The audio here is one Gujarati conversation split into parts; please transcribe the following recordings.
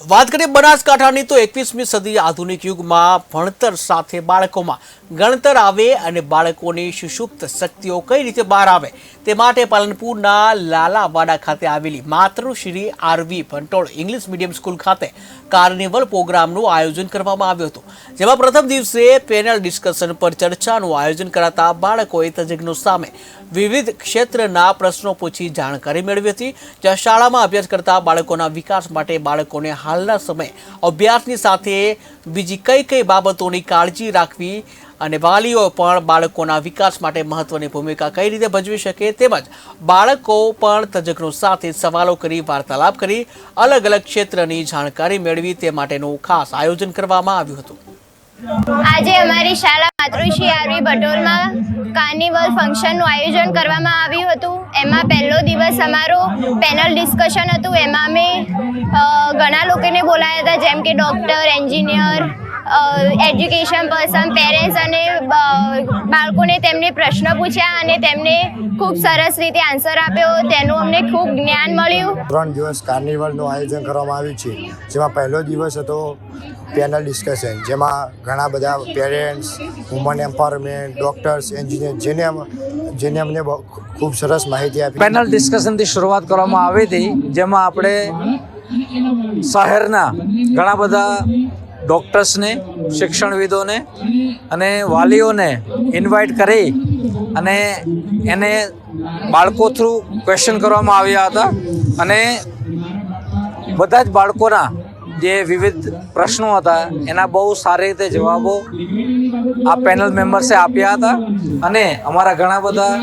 વાત કરીએ બનાસકાંઠાની, તો એકવીસમી સદી આધુનિક યુગમાં ભણતર સાથે બાળકોમાં ગણતર આવે અને બાળકોની સુષુપ્ત શક્તિઓ કઈ રીતે બહાર આવે તે માટે પાલનપુરના લાલાવાડા ખાતે આવેલી માતૃશ્રી R V Bhantol English medium school ખાતે કાર્નિવલ પ્રોગ્રામનું આયોજન કરવામાં આવ્યું હતું, જેમાં પ્રથમ દિવસે પેનલ ડિસ્કશન પર ચર્ચાનું આયોજન કરાતા બાળકોએ તજજ્ઞો સામે વિવિધ ક્ષેત્રના પ્રશ્નો પૂછી જાણકારી મેળવી હતી, જ્યાં શાળામાં અભ્યાસ કરતા બાળકોના વિકાસ માટે બાળકોને હાલના સમયે અભ્યાસની સાથે બીજી કઈ કઈ બાબતોની કાળજી રાખવી અને વાલીઓ પણ બાળકોના વિકાસ માટે મહત્વની ભૂમિકા કઈ રીતે ભજવી શકે તેમજ બાળકો પણ તજજ્ઞો સાથે સવાલો કરી, વાર્તાલાપ કરી, અલગ અલગ ક્ષેત્રની જાણકારી મેળવી તે માટેનું ખાસ આયોજન કરવામાં આવ્યું હતું. આજે અમારી શાળા માતૃશ્રી આરવી ભટોલમાં કાર્નિવલ ફંક્શનનું આયોજન કરવામાં આવ્યું હતું. એમાં પહેલો દિવસ અમારો પેનલ ડિસ્કશન હતું. એમાં અમે ઘણા લોકોને બોલાયા હતા, જેમ કે doctor engineer education person parents અને બાળકોને તેમને પ્રશ્ન પૂછ્યા અને તેમને ખૂબ સરસ રીતે આન્સર આપ્યો. તેનું અમને ખૂબ જ્ઞાન મળ્યું. ત્રણ દિવસ કાર્નિવલનું આયોજન કરવામાં આવ્યું છે જેમાં પહેલો દિવસ હતો પેનલ ડિસ્કશન જેમાં ઘણા બધા parents woman empowerment doctors engineer જેને જેને અમને બહુ ખૂબ સરસ માહિતી આપી. પેનલ ડિસ્કશનથી શરૂઆત કરવામાં આવી હતી જેમાં આપણે શહેરના ઘણા બધા ડૉક્ટર્સને, શિક્ષણવિદોને અને વાલીઓને ઇન્વાઇટ કરી અને એને બાળકો થ્રુ ક્વેશ્ચન કરવામાં આવ્યા હતા અને બધા જ બાળકોના જે વિવિધ પ્રશ્નો હતા, એના બહુ સારી રીતે જવાબો આ પેનલ મેમ્બર્સે આપ્યા હતા અને અમારા ઘણા બધા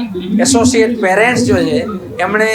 એસોસિએટ પેરેન્ટ્સ જો છે, એમણે